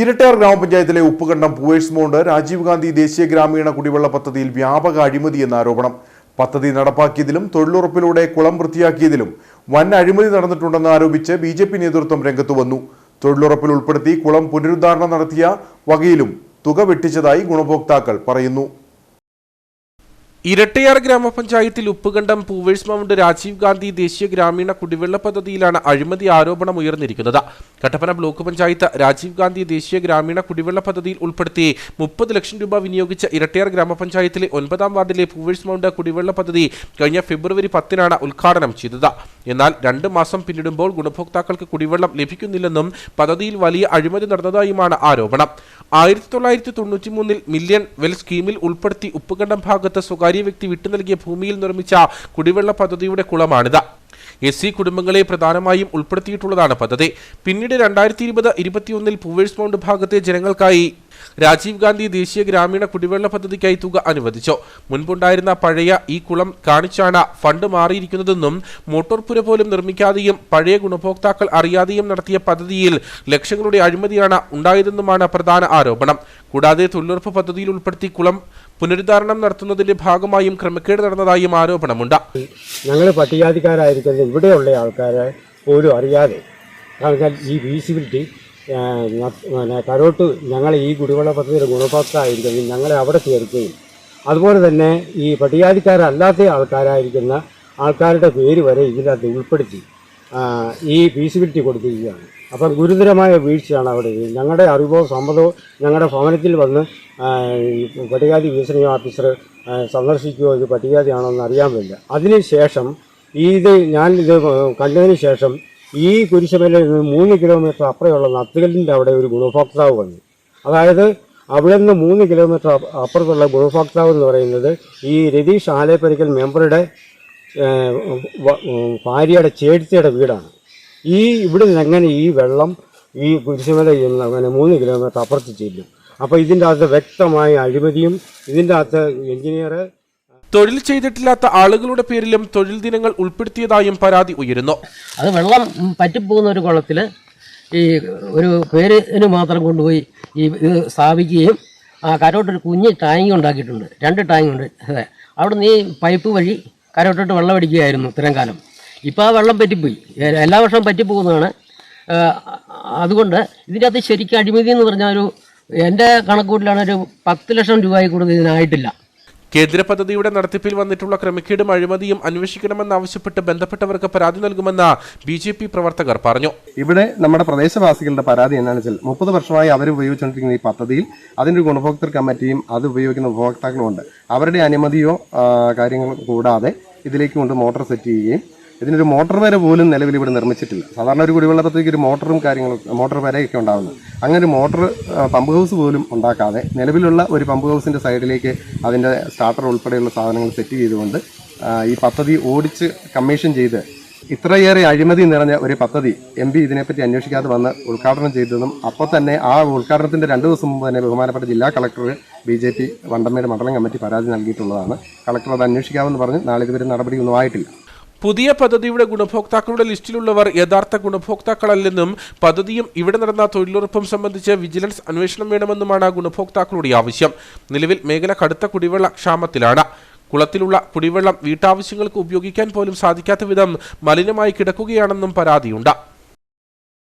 ഇരട്ടയാർ ഗ്രാമപഞ്ചായത്തിലെ ഉപ്പുകണ്ടം പൂവേഴ്സ് മൗണ്ട് രാജീവ് ഗാന്ധി ദേശീയ ഗ്രാമീണ കുടിവെള്ള പദ്ധതിയിൽ വ്യാപക അഴിമതി എന്ന ആരോപണം. പദ്ധതി നടപ്പാക്കിയതിലും തൊഴിലുറപ്പിലൂടെ കുളം വൃത്തിയാക്കിയതിലും വൻ അഴിമതി നടന്നിട്ടുണ്ടെന്ന് ആരോപിച്ച് ബി ജെ പി നേതൃത്വം രംഗത്തു വന്നു. തൊഴിലുറപ്പിൽ ഉൾപ്പെടുത്തി കുളം പുനരുദ്ധാരണം നടത്തിയ വകയിലും തുക വെട്ടിച്ചതായി ഗുണഭോക്താക്കൾ പറയുന്നു. ഇരട്ടയാർ ഗ്രാമപഞ്ചായത്തിൽ ഉപ്പുകണ്ടം പൂവേഴ്സ് മൗണ്ട് രാജീവ് ഗാന്ധി ദേശീയ ഗ്രാമീണ കുടിവെള്ള പദ്ധതിയിലാണ് അഴിമതി ആരോപണം ഉയർന്നിരിക്കുന്നത്. കട്ടപ്പന ബ്ലോക്ക് പഞ്ചായത്ത് രാജീവ് ഗാന്ധി ദേശീയ ഗ്രാമീണ കുടിവെള്ള പദ്ധതിയിൽ ഉൾപ്പെടുത്തി മുപ്പത് ലക്ഷം രൂപ വിനിയോഗിച്ച ഇരട്ടയാർ ഗ്രാമപഞ്ചായത്തിലെ ഒൻപതാം വാർഡിലെ പൂവേഴ്സ് മൗണ്ട് കുടിവെള്ള പദ്ധതി കഴിഞ്ഞ ഫെബ്രുവരി പത്തിനാണ് ഉദ്ഘാടനം ചെയ്തത്. എന്നാൽ രണ്ട് മാസം പിന്നിടുമ്പോൾ ഗുണഭോക്താക്കൾക്ക് കുടിവെള്ളം ലഭിക്കുന്നില്ലെന്നും പദ്ധതിയിൽ വലിയ അഴിമതി നടന്നതായുമാണ് ആരോപണം. ആയിരത്തി തൊള്ളായിരത്തി തൊണ്ണൂറ്റി മില്യൺ വെൽ സ്കീമിൽ ഉൾപ്പെടുത്തി ഉപ്പുകണ്ടം ഭാഗത്ത് സ്വകാര്യ വ്യക്തി വിട്ടു നൽകിയ ഭൂമിയിൽ നിർമ്മിച്ച കുടിവെള്ള പദ്ധതിയുടെ കുളമാണിത്. എസ് സി കുടുംബങ്ങളെ പ്രധാനമായും ഉൾപ്പെടുത്തിയിട്ടുള്ളതാണ് പദ്ധതി. പിന്നീട് രണ്ടായിരത്തി ഇരുപത് ഇരുപത്തിയൊന്നിൽ പൂവേഴ്സ് മൗണ്ട് ഭാഗത്തെ ജനങ്ങൾക്കായി രാജീവ് ഗാന്ധി ദേശീയ ഗ്രാമീണ കുടിവെള്ള പദ്ധതിക്കായി തുക അനുവദിച്ചു. മുൻപുണ്ടായിരുന്ന പഴയ ഈ കുളം കാണിച്ചാണ് ഫണ്ട് മാറിയിരിക്കുന്നതെന്നും മോട്ടോർ പുര പോലും നിർമ്മിക്കാതെയും പഴയ ഗുണഭോക്താക്കൾ അറിയാതെയും നടത്തിയ പദ്ധതിയിൽ ലക്ഷങ്ങളുടെ അഴിമതിയാണ് ഉണ്ടായതെന്നുമാണ് പ്രധാന ആരോപണം. കൂടാതെ തൊഴിലുറപ്പ് പദ്ധതിയിൽ ഉൾപ്പെടുത്തി കുളം പുനരുദ്ധാരണം നടത്തുന്നതിന്റെ ഭാഗമായും ക്രമക്കേട് നടന്നതായും ആരോപണമുണ്ട്. ഞങ്ങൾ പട്ടികജാതിക്കാരായിരിക്കുന്ന ഇവിടെയുള്ള ആൾക്കാരെ പോലും അറിയാതെ ഈ വിസിബിലിറ്റി പിന്നെ കരോട്ട് ഞങ്ങൾ ഈ കുടിവെള്ള പദ്ധതിയുടെ ഗുണഭോക്തായിരിക്കുന്നത് ഞങ്ങളെ അവിടെ ചേർക്കുകയും. അതുപോലെ തന്നെ ഈ പട്ടികാതിക്കാരല്ലാത്ത ആൾക്കാരായിരിക്കുന്ന ആൾക്കാരുടെ പേര് വരെ ഇതിനകത്ത് ഉൾപ്പെടുത്തി ഈ ഫീസിബിലിറ്റി കൊടുത്തിരിക്കുകയാണ്. അപ്പം ഗുരുതരമായ വീഴ്ചയാണ് അവിടെ. ഞങ്ങളുടെ അറിവോ സമ്മതവും ഞങ്ങളുടെ ഭവനത്തിൽ വന്ന് പട്ടികാതി വികസന ഓഫീസർ സന്ദർശിക്കുകയോ ഇത് പട്ടികാതിയാണോ എന്ന് അറിയാൻ പറ്റില്ല. അതിനുശേഷം ഇത് ഞാൻ ഇത് കണ്ടതിന് ശേഷം ഈ കുരിശുമലയിൽ നിന്ന് മൂന്ന് കിലോമീറ്റർ അപ്പുറമുള്ള നത്തുകല്ലിന്റെ അവിടെ ഒരു ഗുണഭോക്താവ് വന്നു. അതായത് അവിടെ നിന്ന് മൂന്ന് കിലോമീറ്റർ അപ്പുറത്തുള്ള ഗുണഭോക്താവ് എന്ന് പറയുന്നത് ഈ രതീഷ് ആലേപ്പരിക്കൽ മെമ്പറുടെ ഭാര്യയുടെ ചേട്ടത്തിയുടെ വീടാണ്. ഈ ഇവിടെ നിന്ന് എങ്ങനെ ഈ വെള്ളം ഈ കുരിശുമല ചെന്ന് അങ്ങനെ മൂന്ന് കിലോമീറ്റർ അപ്പുറത്ത് ചെല്ലും? അപ്പോൾ ഇതിന്റെ അകത്ത് വ്യക്തമായ അഴിമതിയും ഇതിന്റെ അകത്ത് എഞ്ചിനീയർ തൊഴിൽ ചെയ്തിട്ടില്ലാത്ത ആളുകളുടെ പേരിലും തൊഴിൽ ദിനങ്ങൾ ഉൾപ്പെടുത്തിയതായും പരാതി ഉയരുന്നു. അത് വെള്ളം പറ്റിപ്പോകുന്ന ഒരു കുളത്തിൽ ഈ ഒരു പേരിന് മാത്രം കൊണ്ടുപോയി ഈ ഇത് സ്ഥാപിക്കുകയും ആ കരോട്ടൊരു കുഞ്ഞ് ടാങ്ക് ഉണ്ടാക്കിയിട്ടുണ്ട്. രണ്ട് ടാങ്ക് ഉണ്ട്. അതെ. അവിടെ നിന്ന് ഈ പൈപ്പ് വഴി കരോട്ടിട്ട് വെള്ളം അടിക്കുകയായിരുന്നു ഇത്രയും കാലം. ഇപ്പോൾ ആ വെള്ളം പറ്റിപ്പോയി. എല്ലാ വർഷവും പറ്റിപ്പോകുന്നതാണ്. അതുകൊണ്ട് ഇതിന്റെ അകത്ത് ശരിക്കും അഴിമതി എന്ന് പറഞ്ഞാൽ ഒരു എന്റെ കണക്കൂട്ടിലാണ് ഒരു പത്ത് ലക്ഷം രൂപയിൽ കൂടുതൽ ഇതിനായിട്ടില്ല. കേന്ദ്ര പദ്ധതിയുടെ നടത്തിപ്പിൽ വന്നിട്ടുള്ള ക്രമക്കേടും അഴിമതിയും അന്വേഷിക്കണമെന്നാവശ്യപ്പെട്ട് ബന്ധപ്പെട്ടവർക്ക് പരാതി നൽകുമെന്ന് ബി ജെ പി പ്രവർത്തകർ പറഞ്ഞു. ഇവിടെ നമ്മുടെ പ്രദേശവാസികളുടെ പരാതി എന്താണെന്ന് വെച്ചാൽ മുപ്പത് വർഷമായി അവർ ഉപയോഗിച്ചുകൊണ്ടിരിക്കുന്ന ഈ പദ്ധതിയിൽ അതിന്റെ ഗുണഭോക്തൃ കമ്മിറ്റിയും അത് ഉപയോഗിക്കുന്ന ഉപഭോക്താക്കളുമുണ്ട്. അവരുടെ അനുമതിയോ കാര്യങ്ങൾ കൂടാതെ ഇതിലേക്ക് കൊണ്ട് മോട്ടോർ സെറ്റ് ചെയ്യുകയും ഇതിനൊരു മോട്ടോർ വര പോലും നിലവിൽ ഇവിടെ നിർമ്മിച്ചിട്ടില്ല. സാധാരണ ഒരു കുടിവെള്ള പദ്ധതിക്ക് ഒരു മോട്ടറും കാര്യങ്ങളും മോട്ടോർ വരയൊക്കെ ഉണ്ടാകുന്നത് അങ്ങനെ ഒരു മോട്ടോർ പമ്പ് ഹൗസ് പോലും ഉണ്ടാക്കാതെ നിലവിലുള്ള ഒരു പമ്പ് ഹൗസിന്റെ സൈഡിലേക്ക് അതിന്റെ സ്റ്റാർട്ടർ ഉൾപ്പെടെയുള്ള സാധനങ്ങൾ സെറ്റ് ചെയ്തുകൊണ്ട് ഈ പദ്ധതി ഓടിച്ച് കമ്മീഷൻ ചെയ്ത് ഇത്രയേറെ അഴിമതി നിറഞ്ഞ ഒരു പദ്ധതി എം പി ഇതിനെപ്പറ്റി അന്വേഷിക്കാതെ വന്ന് ഉദ്ഘാടനം ചെയ്തതും അപ്പോൾ തന്നെ ആ ഉദ്ഘാടനത്തിന്റെ രണ്ട് ദിവസം മുമ്പ് തന്നെ ബഹുമാനപ്പെട്ട ജില്ലാ കളക്ടർ ബി ജെ പി വണ്ടമ്മയുടെ മണ്ഡലം കമ്മിറ്റി പരാതി നൽകിയിട്ടുള്ളതാണ്. കളക്ടർ അത് അന്വേഷിക്കാമെന്ന് പറഞ്ഞ്. നാളെ ഇതുവരെ നടപടിയൊന്നും ആയിട്ടില്ല. പുതിയ പദ്ധതിയുടെ ഗുണഭോക്താക്കളുടെ ലിസ്റ്റിലുള്ളവർ യഥാർത്ഥ ഗുണഭോക്താക്കളല്ലെന്നും പദ്ധതിയും ഇവിടെ നടന്ന തൊഴിലുറപ്പും സംബന്ധിച്ച് വിജിലൻസ് അന്വേഷണം വേണമെന്നുമാണ് ഗുണഭോക്താക്കളുടെ ആവശ്യം. നിലവിൽ മേഖല കടുത്ത കുടിവെള്ള ക്ഷാമത്തിലാണ്. കുളത്തിലുള്ള കുടിവെള്ളം വീട്ടാവശ്യങ്ങൾക്ക് ഉപയോഗിക്കാൻ പോലും സാധിക്കാത്ത വിധം മലിനമായി കിടക്കുകയാണെന്നും പരാതിയുണ്ട്.